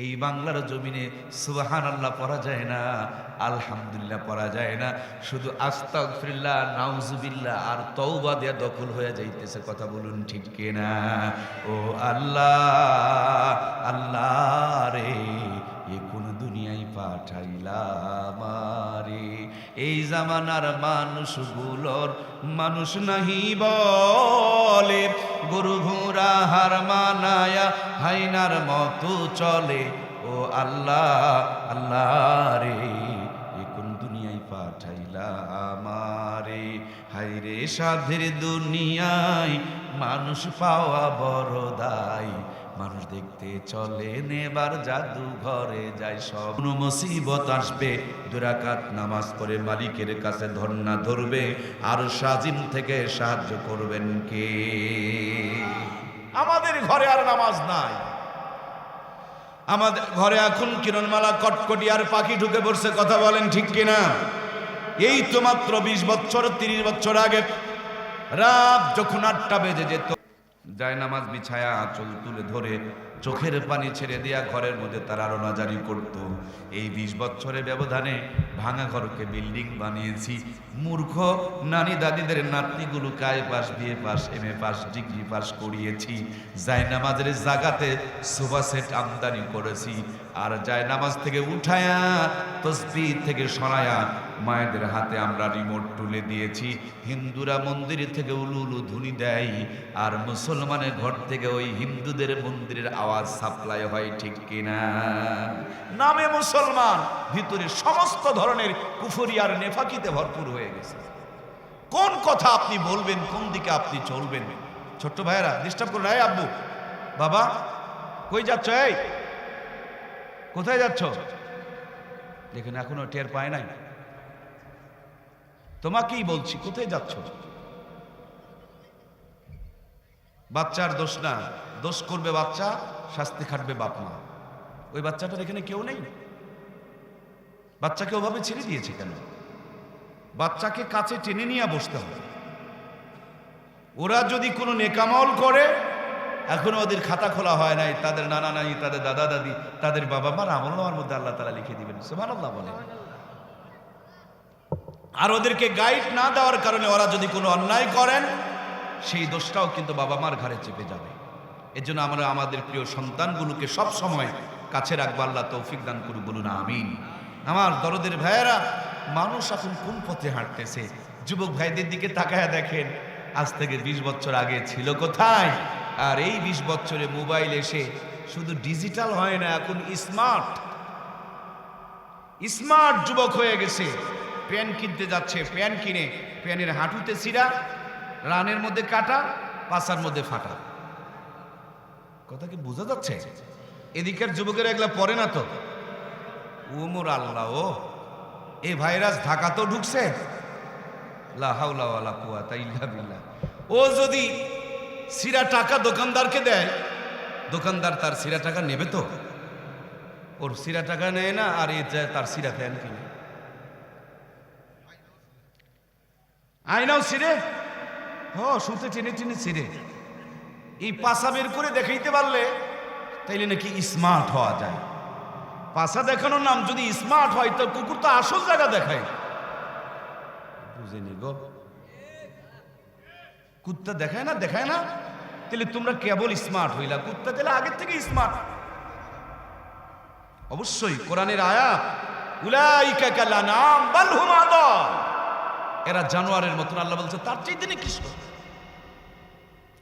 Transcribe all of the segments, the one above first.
এই বাংলার জমিনে সুবাহান আল্লাহ পরা যায় না, আলহামদুলিল্লাহ পরা যায় না। শুধু আস্তাকফিল্লা নাউজুবিল্লা আর তৌবা দেয়া দখল হয়ে যাইতেছে, কথা বলুন ঠিক কিনা? ও আল্লাহ আল্লাহ রে, এ কোন দুনিয়ায় পাঠাইলা রে এই জামানার মানুষগুলোর মানুষ নাহি বলে, গরু ঘোড়া হার মানায়া হাইনার মতো চলে। ও আল্লাহ আল্লাহ রে পাঠাইলা আমারে? হাইরে সাধের দুনিয়ায় মানুষ পাওয়া বড় দায়। মানুষ দেখতে চলে, নেবার জাদু ঘরে যায় সব। কোনো মুসিবত আসবে, দুরাকাত নামাজ পড়ে মালিকের কাছে ধর্ণা ধরবে, আর সাজিম থেকে সাহায্য করবেন কে? আমাদের ঘরে আর নামাজ নাই। আমাদের ঘরে এখন কিরণমালা, কটকটি আর পাখি ঢুকে পড়ছে, কথা বলেন ঠিক কিনা? এই তো মাত্র বিশ বছর, তিরিশ বছর আগে, রাত যখন আটটা বেজে যেত যায় নামাজ বিছায়া আঁচল তুলে ধরে, চোখের পানি ছেড়ে দিয়া ঘরের মধ্যে তারা রোনাজারি করত। এই বিশ বছরের ব্যবধানে ভাঙা ঘরকে বিল্ডিং বানিয়েছি। মূর্খ, নানি দাদিদের নাতনিগুলো কায় pass B A pass M A pass degree pass করিয়েছি। যায় নামাজের জাগাতে সোফা সেট আমদানি করেছি। আর যায় নামাজ থেকে উঠায়া তসবি থেকে সরায়া মায়েদের হাতে আমরা রিমোট তুলে দিয়েছি। হিন্দুরা মন্দির থেকে উলু উলু ধুনি দেয় আর মুসলমানের ঘর থেকে ওই হিন্দুদের মন্দিরের আওয়াজ সাপ্লাই হয়, ঠিক কিনা? নামে মুসলমান, ভিতরে সমস্ত ধরনের কুফরি আর নেফাকিতে ভরপুর হয়ে গেছে। কোন কথা আপনি বলবেন, কোন দিকে আপনি চলবেন? ছোট্ট ভাইয়েরা ডিস্টার্ব করুন। আব্বু, বাবা, কই যাচ্ছ এই? কোথায় যাচ্ছ? দেখেন, এখনও টের পায় নাই। তোমাকেই বলছি, কোথায় যাচ্ছ? বাচ্চার দোষ না, দোষ করবে বাচ্চা, শাস্তি খাটবে বাপ মা। ওই বাচ্চাটার এখানে কেউ নেই। বাচ্চাকে ওভাবে ছেড়ে দিয়েছে কেন? বাচ্চাকে কাছে টেনে নিয়ে বসতে হবে। ওরা যদি কোনো নেকামল করে, এখনও ওদের খাতা খোলা হয় নাই, তাদের নানা নানি, তাদের দাদা দাদি, তাদের বাবা মার আমল নামার মধ্যে আল্লাহ তালা লিখে দিবেন। সুবহানাল্লাহ বলে আর ওদেরকে গাইড না দেওয়ার কারণে ওরা যদি কোনো অন্যায় করেন, সেই দোষটাও কিন্তু বাবা মার ঘরে চেপে যাবে। এজন্য আমরা আমাদের প্রিয় সন্তানগুলোকে সব সময় কাছে রাখব, আল্লাহ তৌফিক দান করু বলুন, আমিন। আমার দরদের ভাইয়েরা, মানুষ এখন কোন পথে হাঁটতেছে? যুবক ভাইদের দিকে তাকায়া দেখেন, আজ থেকে বিশ বছর আগে ছিল কোথায়? আর এই বিশ বছরে মোবাইল এসে শুধু ডিজিটাল হয় না, এখন স্মার্ট। স্মার্ট যুবক হয়ে গেছে। প্যান কিনতে যাচ্ছে, প্যান কিনে প্যানের হাঁটুতে সিরা রানের মধ্যে কাটা পাশার মধ্যে ফাটা। কথা কি বোঝা যাচ্ছে? এদিকের যুবকের এগুলা পড়ে না তো? উমর আল্লাহ, ও এই ভাইরাস ঢাকাতেও ঢুকছে? লা হাওলা ওয়ালা কুওয়াতা ইল্লা ও যদি সিরা টাকা দোকানদারকে দেয়, দোকানদার তার সিরা টাকা নেবে তো? ওর সিরা টাকা নেয় না, আর এ যায় তার সিরা ফ্যান কিনে। আইনাও সিরে হ শুতে টেনে টেনে সিরে এই পাশা বের করে দেখাইতে পারলে তাইলে নাকি স্মার্ট হওয়া যায়। পাশা দেখানোর নাম যদি স্মার্ট হয়, তো কুকুর তো আসল জায়গা দেখায়। বুঝেনি গো। কুত্তা দেখায় না দেখায় না? তাহলে তোমরা কেবল স্মার্ট হইলা। কুত্তা তাহলে আগের থেকে স্মার্ট অবশ্যই, কোরআনের আয়া উলাইকা কালানাম বাল হুম আদল এরা জানোয়ারের মতন। আল্লাহ বলছে, তার চাইতে নাকি কৃষ্ণ।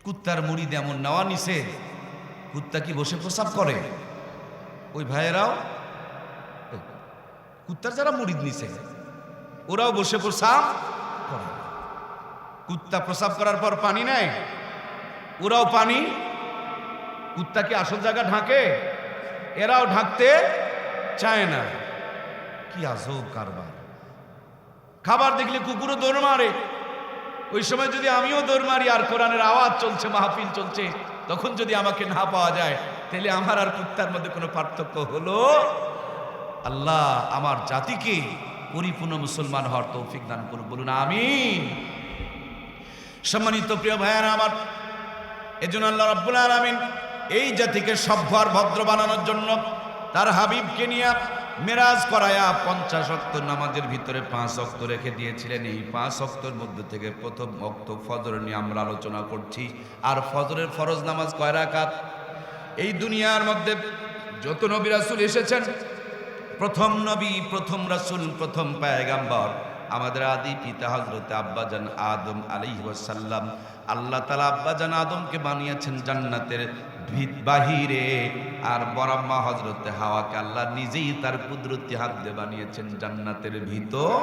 কুত্তার মুড়ি যেমন নেওয়া নিছে, কুত্তা কি বসে প্রসাব করে? ওই ভাইয়েরাও কুত্তার যারা মুড়ি নিছে, ওরাও বসে প্রসাব করে। কুত্তা প্রসাব করার পর পানি নেয়, ওরাও পানি, কুত্তা কি আসল জায়গা ঢাকে? এরাও ঢাকতে চায় না। কি আজব কারবার। খাবার দেখলে কুকুরও দৌড় মারে। ওই সময় যদি আমিও দৌড় মারি আর কোরআনের আওয়াজ চলছে, মাহফিল চলছে, তখন যদি আমাকে না পাওয়া যায়, তাহলে আমার আর কুত্তার মধ্যে কোনো পার্থক্য হলো? আল্লাহ আমার জাতিকে পরিপূর্ণ মুসলমান হওয়ার তৌফিক দান করুন, বলুন আমিন। সম্মানিত প্রিয় ভাইয়ারা আমার, এজন্য আল্লাহ রাব্বুল আলামিন এই জাতিকে সভ্য আর ভদ্র বানানোর জন্য তার হাবিবকে নিয়ে মেরাজ করায়া পঞ্চাশ অক্ত নামাজের ভিতরে পাঁচ অক্ত রেখে দিয়েছিলেন। এই পাঁচ অক্তর মধ্যে থেকে প্রথম অক্ত ফজর নিয়ে আমরা আলোচনা করছি। আর ফজরের ফরজ নামাজ কয় রাকাত? এই দুনিয়ার মধ্যে যত নবী রাসূল এসেছেন, প্রথম নবী, প্রথম রাসূল, প্রথম পায়গাম্বর, আমাদের আদি পিতা হজরত আব্বাজান আদম আলাইসাল্লাম আল্লাহ তালা আব্বাজান আদমকে বানিয়েছেন জান্নাতের ভিত বাহিরে। আর বরাম্মা হজরত হাওয়াকে আল্লাহ নিজেই তার কুদরতি হাত দিয়ে বানিয়েছেন জান্নাতের ভিতর।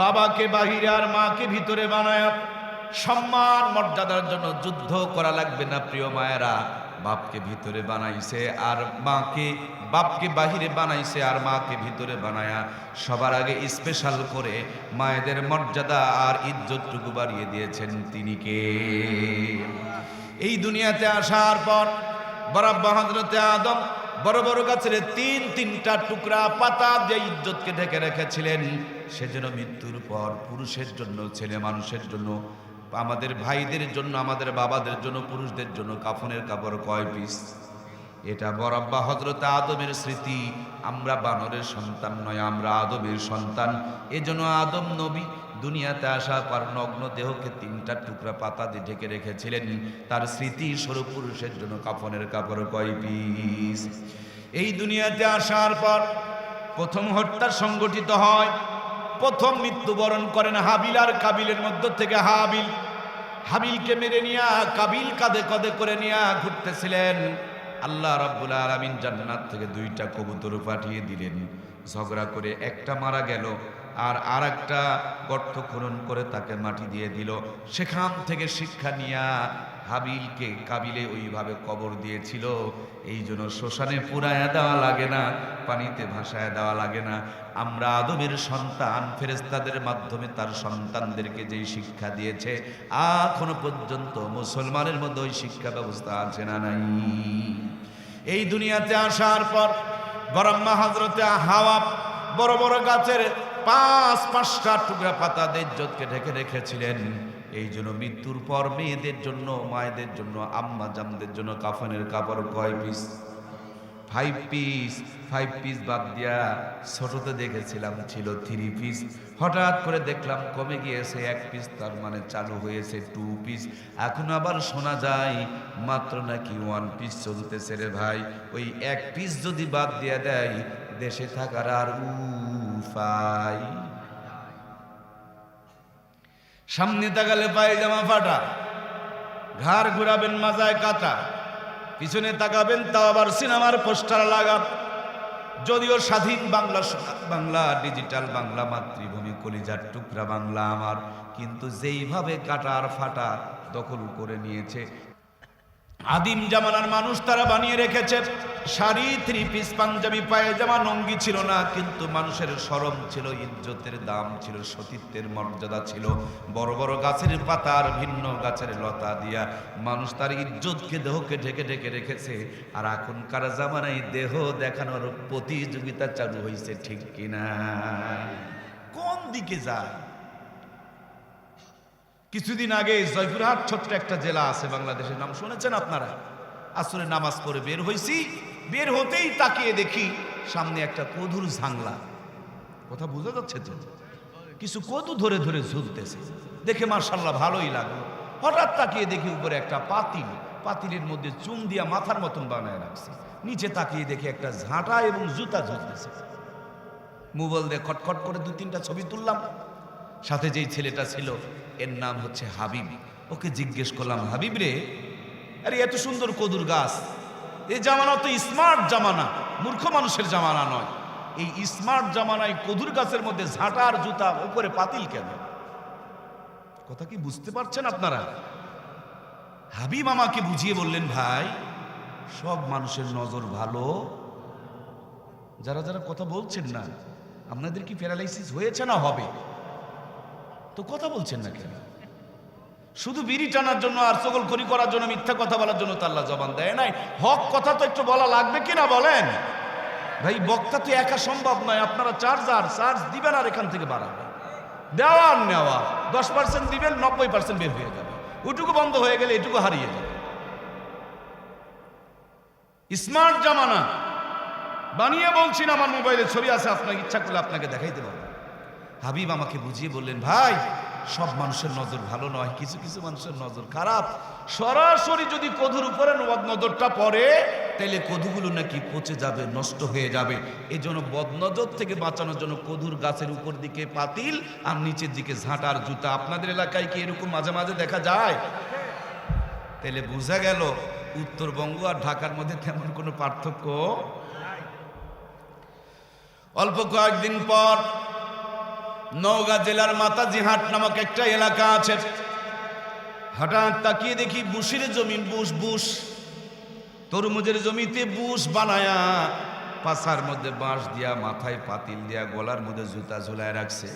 বাবাকে বাহিরে আর মাকে ভিতরে বানায় সম্মান, মর্যাদার জন্য যুদ্ধ করা লাগবে না প্রিয় মায়েরা। বাপকে ভিতরে বানাইছে আর মাকে, বাপকে বাহিরে বানাইছে আর মাকে ভিতরে বানায়া সবার আগে স্পেশাল করে মায়েদের মর্যাদা আর ইজ্জতটুকু বাড়িয়ে দিয়েছেন তিনি কে? এই দুনিয়াতে আসার পর বরাব্বা হজরতে আদম বড় বড় গাছের তিন তিনটা টুকরা পাতা দিয়ে ইজ্জতকে ঢেকে রেখেছিলেন। সেজন্য মৃত্যুর পর পুরুষের জন্য, ছেলে মানুষের জন্য, আমাদের ভাইদের জন্য, আমাদের বাবাদের জন্য, পুরুষদের জন্য কাফনের কাপড় কয় পিস? এটা বরাব্বা হজরত আদমের স্মৃতি। আমরা বানরের সন্তান নয়, আমরা আদমের সন্তান। এজন্য আদম নবী দুনিয়াতে আসা পর নগ্ন দেহকে তিনটা টুকরা পাতা দিয়ে ঢেকে রেখেছিলেন। তার স্মৃতি স্বরূপ পুরুষের জন্য কাফনের কাপড় কয় পিস। এই দুনিয়াতে আসার পর প্রথম হত্যা সংগঠিত হয়। প্রথম মৃত্যুবরণ করেন হাবিল আর কাবিলের মধ্য থেকে হাবিল। হাবিলকে মেরে নিয়া কাবিল কাঁধে কাঁধে করে নিয়া ঘুরতেছিলেন। আল্লাহ রাব্বুল আলামিন জান্নাত থেকে দুইটা কবুতর পাঠিয়ে দিলেন। ঝগড়া করে একটা মারা গেল আর আর একটা গর্ত খনন করে তাকে মাটি দিয়ে দিল। সেখান থেকে শিক্ষা নিয়া হাবিলকে কাবিলে ওইভাবে কবর দিয়েছিল। এই জন্য শ্মশানে পুরায়া দেওয়া লাগে না, পানিতে ভাসায় দেওয়া লাগে না। আমরা আদমের সন্তান ফেরেস্তাদের মাধ্যমে তার সন্তানদেরকে যেই শিক্ষা দিয়েছে, এখনও পর্যন্ত মুসলমানের মধ্যে ওই শিক্ষা ব্যবস্থা আছে না নাই? এই দুনিয়াতে আসার পর বরম্মা হজরতে হাওয়া বড় বড় গাছের পাঁচ, পাঁচটা টুকরা পাতা দেজ্জতকে ঢেকে রেখেছিলেন। এই জন্য মৃত্যুর পর মেয়েদের জন্য, মায়েদের জন্য আম্মা জামদের জন্য কাফনের কাপড় কয় piece five piece five piece বাদ দিয়া ছোটতে দেখেছিলাম, ছিল থ্রি পিস হঠাৎ করে দেখলাম কমে গিয়েছে এক পিস তার মানে চালু হয়েছে টু পিস এখন আবার শোনা যায়, মাত্র নাকি ওয়ান পিস চলতেছে রে ভাই। ওই এক পিস যদি বাদ দিয়া দেয়, দেশে থাকার আর সামনে তাকালে পায়জামা ফাটা। ঘাড় ঘুরাবেন মাজায় কাটা। পিছনে তাকাবেন তাও আবার সিনেমার পোস্টার লাগাব যদিও স্বাধীন বাংলা বাংলা ডিজিটাল বাংলা মাতৃভূমি কলিজার টুকরা বাংলা আমার। কিন্তু যেইভাবে কাটার ফাটা দখল করে নিয়েছে আদিম জামানার মানুষ তারা বানিয়ে রেখেছে। শাড়ি, থ্রি পিস, পাঞ্জাবি পায়ে পায়জামা নঙ্গি ছিল না, কিন্তু মানুষের সরম ছিল, ইজ্জতের দাম ছিল, সতীত্বের মর্যাদা ছিল। বড় বড় গাছের পাতার, ভিন্ন গাছের লতা দিয়া মানুষ তার ইজ্জতকে, দেহকে ঢেকে ঢেকে রেখেছে। আর এখনকার জামানায় দেহ দেখানোর প্রতিযোগিতা চালু হয়েছে ঠিক কিনা? কোন দিকে যায়? কিছুদিন আগে জয়পুরহাট ছোট্ট একটা জেলা আছে বাংলাদেশের নাম শুনেছেন আপনারা? আসলে নামাজ পড়ে বের হয়েছি বের হতেই তাকিয়ে দেখি সামনে একটা কধুর ঝাংলা। কথা বোঝা যাচ্ছে তো? কিছু কদু ধরে ধরে ঝুলতেছে। দেখে মার্শাল্লাহ ভালোই লাগল। হঠাৎ তাকিয়ে দেখি উপরে একটা পাতিল। পাতিলের মধ্যে চুন দিয়া মাথার মতন বানায় রাখছে। নিচে তাকিয়ে দেখি একটা ঝাঁটা এবং জুতা ঝুলতেছে। মোবাইল দিয়ে খটখট করে দু তিনটা ছবি তুললাম। সাথে যেই ছেলেটা ছিল, এর নাম হচ্ছে হাবিব। ওকে জিজ্ঞেস করলাম, হাবিব রে, আরে এত সুন্দর কদুর গাছ। এই জামানা তো স্মার্ট জামানা, মূর্খ মানুষের জামানা নয়। এই স্মার্ট জামানায় কদুর গাছের মধ্যে ঝাঁটার জুতা উপরে পাতিল কেন? কথা কি বুঝতে পারছেন আপনারা? হাবিব আমাকে বুঝিয়ে বললেন, ভাই, সব মানুষের নজর ভালো। যারা যারা কথা বলছেন না, আপনাদের কি প্যারালাইসিস হয়েছে না হবে? তো কথা বলছেন না কেন শুধু বিড়ি টানার জন্য আর সকল খড়ি করার জন্য, মিথ্যা কথা বলার জন্য তো আল্লাহ জবান দেয় নাই। হক কথা তো একটু বলা লাগবে কিনা বলেন? ভাই, বক্তা তো একা সম্ভব নয়, আপনারা চার্জার, চার্জ দিবেন আর এখান থেকে বাড়াবেন। দেওয়া আর নেওয়া, দশ পার্সেন্ট দিবেন, নব্বই পার্সেন্ট বের হয়ে যাবে। ওইটুকু বন্ধ হয়ে গেলে এটুকু হারিয়ে যাবে। স্মার্ট জামানা, বানিয়ে বলছি না আমার মোবাইলে ছবি আছে, আপনাকে ইচ্ছা করলে আপনাকে দেখাইতে পারব। হাবিব আমাকে বুঝিয়ে বললেন, ভাই, সব মানুষের নজর ভালো নয়, কিছু কিছু মানুষের নজর খারাপ। সরাসরি যদি কধুর উপরে নজরটা পড়ে তাহলে কধুগুলো নাকি পচে যাবে, নষ্ট হয়ে যাবে। এই জন্য বদনজর থেকে বাঁচানোর জন্য কধুর গাছের উপর দিকে পাতিল আর নিচের দিকে ঝাঁটার জুতা। আপনাদের এলাকায় কি এরকম মাঝে মাঝে দেখা যায়? তাহলে বোঝা গেল, উত্তরবঙ্গ আর ঢাকার মধ্যে তেমন কোনো পার্থক্য অল্প কয়েকদিন পর নওগাঁ জেলার মাতাজিহাট নামক একটা এলাকা আছে। হঠাৎ তাকিয়ে দেখি বুসির জমি বুশ বুশ তরমুজের জমিতে বুশ বানায়া পাশার মধ্যে বাঁশ দিয়া, মাথায় পাতিল দিয়া, গলার মধ্যে জুতা ঝুলায় রাখছে।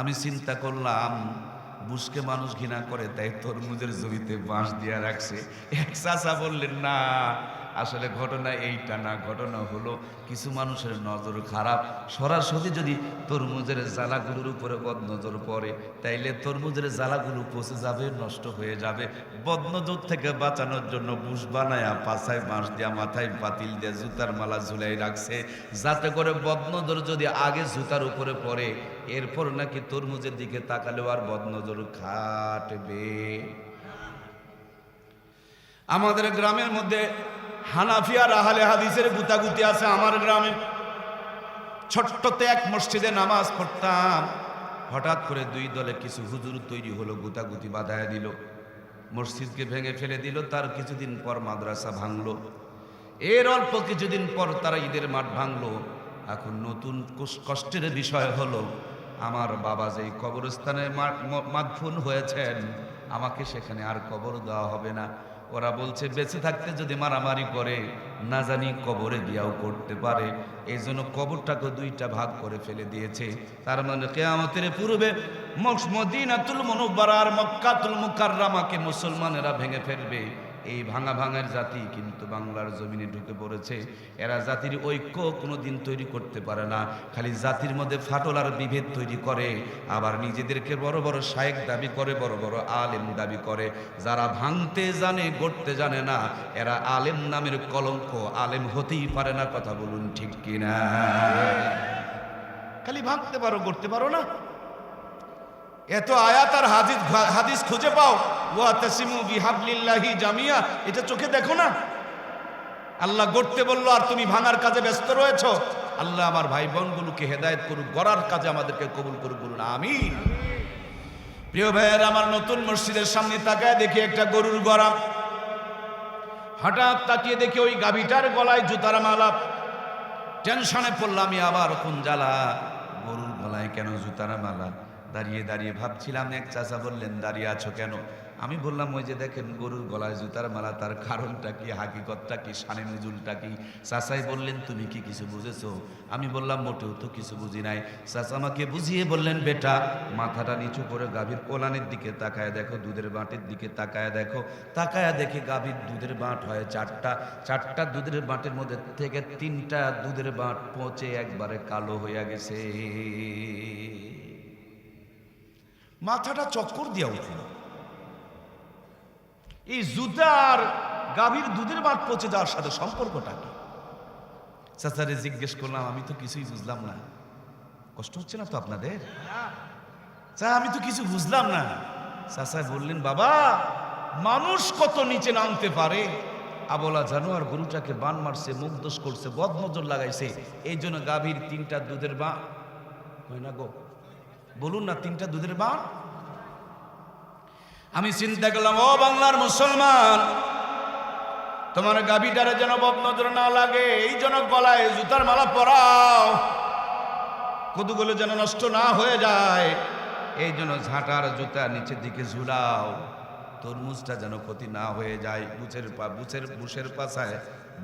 আমি চিন্তা করলাম, বুসকে মানুষ ঘৃণা করে, তাই তরমুজের জমিতে বাঁশ দিয়া রাখছে। এক চাচা বললেন, না আসলে ঘটনা এইটা না, ঘটনা হলো কিছু মানুষের নজর খারাপ। সরাসরি যদি তরমুজের জ্বালাগুলোর উপরে বদনজর পড়ে, তাইলে তরমুজের জ্বালাগুলো পচে যাবে, নষ্ট হয়ে যাবে। বদনজর থেকে বাঁচানোর জন্য বুশ বানায়া পাছায় বাঁশ দিয়া মাথায় পাতিল দিয়ে জুতার মালা ঝুলাই রাখছে। যাতে করে বদনজর যদি আগে জুতার উপরে পড়ে, এরপর নাকি তরমুজের দিকে তাকালেও আর বদনজর খাটবে। আমাদের গ্রামের মধ্যে হানাফিয়া রাহালে হাদিসের গুতাগুতি আছে আমার গ্রামে। ছোট্টতে এক মসজিদে নামাজ পড়তাম। হঠাৎ করে দুই দলে কিছু হুজুর তৈরি হলো, গুতাগুতি বাধায় দিল। মসজিদকে ভেঙে ফেলে দিল, তার কিছুদিন পর মাদ্রাসা ভাঙলো। এর অল্প কিছুদিন পর তারা ঈদের মাঠ ভাঙলো। এখন নতুন কষ্টের বিষয় হলো, আমার বাবা যেই কবরস্থানে মা- ম- মাদফুন হয়েছেন, আমাকে সেখানে আর কবর দেওয়া হবে না। ওরা বলছে, বেঁচে থাকতে যদি মারামারি করে, না জানি কবরে গিয়াও করতে পারে। এই জন্য কবরটাকে দুইটা ভাগ করে ফেলে দিয়েছে। তার মানে কেয়ামতের পূর্বে মদিনাতুল মনোবরা আর মক্কাতুল মুকাররামাকে মুসলমানেরা ভেঙে ফেলবে। এই ভাঙা ভাঙার জাতি কিন্তু বাংলার জমিনে ঢুকে পড়েছে। এরা জাতির ঐক্য কোনো দিন তৈরি করতে পারে না। খালি জাতির মধ্যে ফাটল আর বিভেদ তৈরি করে। আবার নিজেদেরকে বড় বড় শায়েক দাবি করে, বড় বড় আলেম দাবি করে। যারা ভাঙতে জানে, গড়তে জানে না, এরা আলেম নামের কলঙ্ক। আলেম হতেই পারে না, কথা বলুন ঠিক কিনা? খালি ভাঙতে পারো, গড়তে পারো না। এত আয়াত আর হাদিস হাদিস খুঁজে পাও। ওয়া তাসিমু বিহাবলিল্লাহি জামিয়া, এটা চোখে দেখো না? আল্লাহ গড়তে বলল, আর তুমি ভাঙার কাজে ব্যস্ত রয়েছো? আল্লাহ আমার ভাই বোনগুলোকে হেদায়েত করুক, গড়ার কাজে আমাদেরকে কবুল করুক, বলুন আমি প্রিয় ভাইয়ের, আমার নতুন মসজিদের সামনে তাকায় দেখি একটা গরুর গড়া। হঠাৎ তাকিয়ে দেখি ওই গাভীটার গলায় জুতার মালা। টেনশনে পড়লাম, আমি আবার কোন জ্বালা? গরুর গলায় কেন জুতার মালা? দাঁড়িয়ে দাঁড়িয়ে ভাবছিলাম, এক চাচা বললেন, দাঁড়িয়ে আছো কেন? আমি বললাম, ওই যে দেখেন, গরুর গলায় জুতার মালা, তার কারণটা কি, হাকিকতটা কি, সানে নজুলটা কি? চাচাই বললেন, তুমি কি কিছু বুঝেছ? আমি বললাম, মোটেও তো কিছু বুঝি নাই। চাচা আমাকে বুঝিয়ে বললেন, বেটা, মাথাটা নিচু করে গাভীর কোলানের দিকে তাকায় দেখো, দুধের বাঁটের দিকে তাকায় দেখো। তাকায় দেখে গাভীর দুধের বাঁট হয় চারটা চারটা দুধের বাঁটের মধ্যে থেকে তিনটা দুধের বাঁট পচে একবারে কালো হইয়া গেছে। মাথাটা চক্কর দিয়া উঠল। এই জুতার গাভীর দুধের বাট পচে যাওয়ার সাথে সম্পর্কটা কি? চাচারে জিজ্ঞেস করলাম, আমি তো কিছুই বুঝলাম না। কষ্ট হচ্ছে না তো আপনাদের? চা, আমি তো কিছু বুঝলাম না। চাচা বললেন, বাবা, মানুষ কত নিচে নামতে পারে? আবলা জানোয়ার গরুটাকে বান মারছে, মুখ দোষ করছে বদ নজর লাগাইছে, এই জন্য গাভীর তিনটা দুধের বা হয় না গো বলুন না, তিনটা দুধের বা আমি চিন্তা করলাম, ও বাংলার মুসলমান, তোমার গাভীটারে যেন বদ নজর না লাগে, এই জন্য গলায় জুতার মালা পরাও। কদুগুলো যেন নষ্ট না হয়ে যায়, এই জন্য ঝাঁটার জুতা নিচের দিকে ঝুলাও। তরমুজটা যেন ক্ষতি না হয়ে যায় বুচের পা বুচের বুসের পাশায়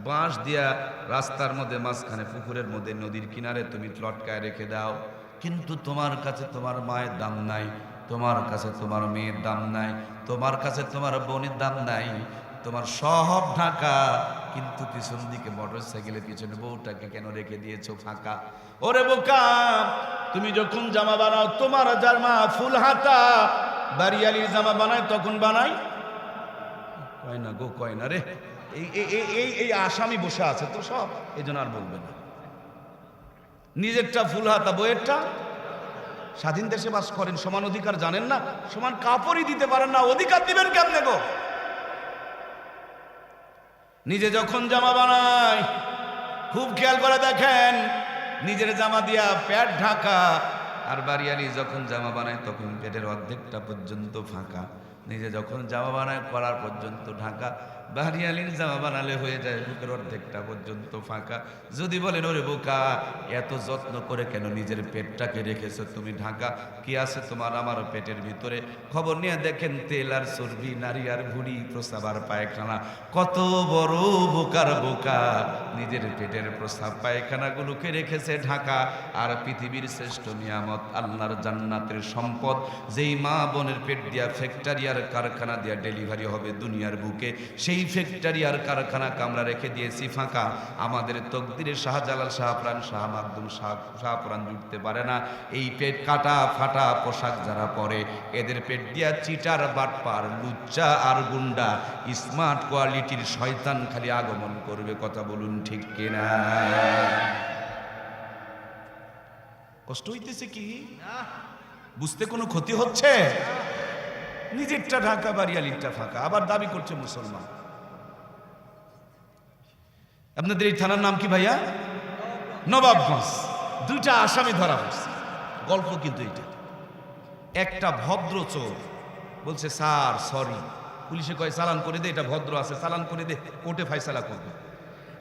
বাঁশ দিয়া রাস্তার মধ্যে, মাঝখানে পুকুরের মধ্যে, নদীর কিনারে তুমি লটকায় রেখে দাও। কিন্তু তোমার কাছে তোমার মায়ের দাম নাই, তোমার কাছে তোমার মেয়ের দাম নাই, তোমার কাছে তোমার বোনের দাম নাই, তোমার সব ঢাকা। কিন্তু পিছন দিকে মোটর সাইকেলের পিছনে বউটাকে কেন রেখে দিয়েছ ফাঁকা? ওরে বোকা, তুমি যখন জামা বানাও, তোমার জামা ফুল হাতা, বাড়িয়ালির জামা বানায়, তখন বানাই? কয় না গো, কয় না রে? এই, এই- এই আসামি বসে আছে তো সব এই আর বলবে না। নিজেরটা ফুল হাতা বইয়েরটা? স্বাধীন দেশে বাস করেন, সমান অধিকার জানেন না, সমান কাপড়ই দিতে পারেন না, অধিকার দিবেন কেমনে গো? নিজে যখন জামা বানায়, খুব খেয়াল করে দেখেন, নিজের জামা দিয়া প্যাট ঢাকা, আর বাড়িয়ালি যখন জামা বানায়, তখন পেটের অর্ধেকটা পর্যন্ত ফাঁকা। নিজে যখন জামা বানায় করার পর্যন্ত ঢাকা বাড়িয়ালির জামা বানালে হয়ে যায় বুকের অর্ধেকটা পর্যন্ত ফাঁকা। যদি বলেন, ওরে বোকা, এত যত্ন করে কেন নিজের পেটটাকে রেখেছো তুমি ঢাকা? কি আছে তোমার আমার পেটের ভিতরে? খবর নিয়ে দেখেন, তেল আর চর্বি, নারী আর ভুড়ি, প্রস্রাব আর পায়খানা। কত বড় বোকার বোকা, নিজের পেটের প্রস্রাব পায়খানাগুলোকে রেখেছে ঢাকা। আর পৃথিবীর শ্রেষ্ঠ নিয়ামত, আল্লাহর জান্নাতের সম্পদ। যেই মা বোনের পেট দিয়া ফ্যাক্টরি আর কারখানা দিয়া ডেলিভারি হবে দুনিয়ার বুকে, সেই ফ্যাক্টরি আর কারখানা কামরা রেখে দিয়েছি ফাঁকা। আমাদের তকদিরে শাহজালাল শাহপ্রাণ শাহ মাকদুম শাহ শাহপুরাণ জুটতে পারে না। এই পেট কাটা ফাটা পোশাক যারা পরে এদের পেট দিয়া চিটার বাটপার লুচ্চা আর গুন্ডা। স্মার্ট কোয়ালিটির শয়তান খালি আগমন করবে কথা বলুন ঠিক কিনা? কষ্ট হইতেছে কি? বুঝতে কোনো ক্ষতি হচ্ছে? নিজেরটা ঢাকা বাড়িয়ালিরটা ফাঁকা। আবার দাবি করছে মুসলমান। আপনাদের এই থানার নাম কি ভাইয়া? নবাবগঞ্জ। দুইটা আসামি ধরা পড়ছে। গল্প কিন্তু এইটা। একটা ভদ্র চোর বলছে, স্যার, সরি। পুলিশে কয়, চালান করে দে, এটা ভদ্র আছে, চালান করে দে, কোর্টে ফাইসালা করবে।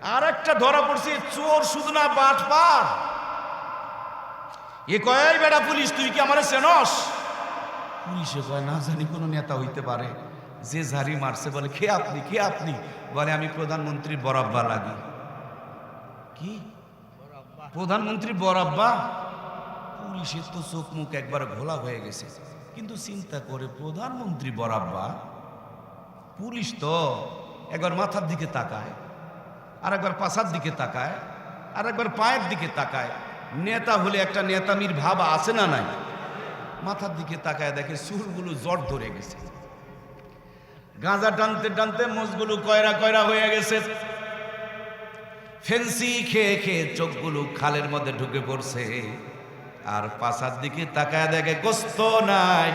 আর একটা ধরা পড়ছে, চোর শুধু না, বাট পার। এ কয়, "এই বেটা পুলিশ, তুই কি আমার চেনস? পুলিশে কয়, না জানি, কোনো নেতা হইতে পারে। যে ঝাড়ি মারছে বলে, কে আপনি? কে আপনি? বলে, আমি প্রধানমন্ত্রী বরাব্বা লাগি। কি? প্রধানমন্ত্রী বরাব্বা? পুলিশের তো চোখ মুখ একবার ঘোলা হয়ে গেছে। কিন্তু চিন্তা করে, প্রধানমন্ত্রী বরাব্বা? পুলিশ তো একবার মাথার দিকে তাকায় আর একবার পাশার দিকে তাকায় আর একবার পায়ের দিকে তাকায়। নেতা হলে একটা নেতামির ভাব আছে না নাই? মাথার দিকে তাকায় দেখে চুলগুলো জট ধরে গেছে। গাঁজা টানতে টানতে মোজগুলো কয়রা কয়রা হয়ে গেছে। ফেন্সি খেয়ে খেয়ে চোখগুলো খালের মধ্যে ঢুকে পড়ছে। আর পাশার দিকে তাকায় দেখে গোস্ত নাই।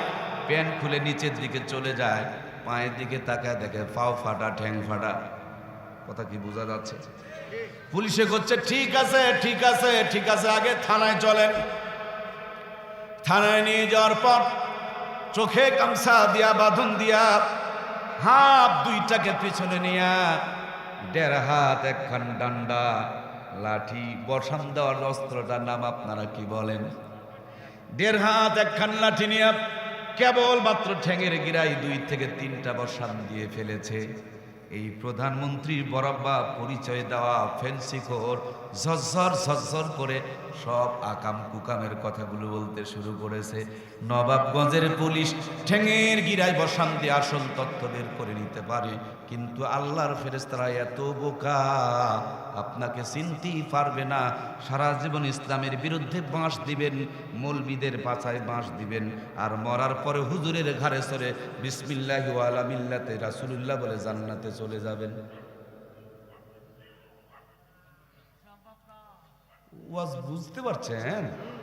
প্যান্ট খুলে নিচের দিকে চলে যায়, পায়ের দিকে তাকায় দেখে পাও ফাটা, ঠ্যাং ফাটা। কথা কি বোঝা যাচ্ছে? পুলিশে করছে, ঠিক আছে ঠিক আছে ঠিক আছে, আগে থানায় চলেন। থানায় নিয়ে যাওয়ার পর চোখে গামছা দিয়া, বাঁধন দিয়া হাত দুইটাকে পিছনে নিয়া দেড় হাত, একখান ডান্ডা, লাঠি বসান দেওয়ার অস্ত্রটার নাম আপনারা কি বলেন? দেড় হাত, একখান লাঠি নিয়ে কেবল মাত্র ঠ্যাঙের গিরাই দুই থেকে তিনটা বসান দিয়ে ফেলেছে। এই প্রধানমন্ত্রীর বরাব্বা পরিচয় দেওয়া ফেন্সিখোর ঝরঝর ঝরঝর করে সব আকাম কুকামের কথাগুলো বলতে শুরু করেছে। নবাবগঞ্জের পুলিশ ঠেঙের গিরায় বসান দিয়ে আসল তথ্য বের করে নিতে পারে। কিন্তু আল্লাহর ফেরেস্তারা এত বোকা, আপনাকে চিনতেই পারবে না। সারা জীবন ইসলামের বিরুদ্ধে বাঁশ দিবেন, মৌলবিদের পাছায় বাঁশ দিবেন। আর মরার পরে হুজুরের ঘাড়ে সরে বিসমিল্লাহ আলা মিল্লাতে রাসুলুল্লাহ বলে জান্নাতে চলে যাবেন। ওয়াজ বুঝতে পারছেন?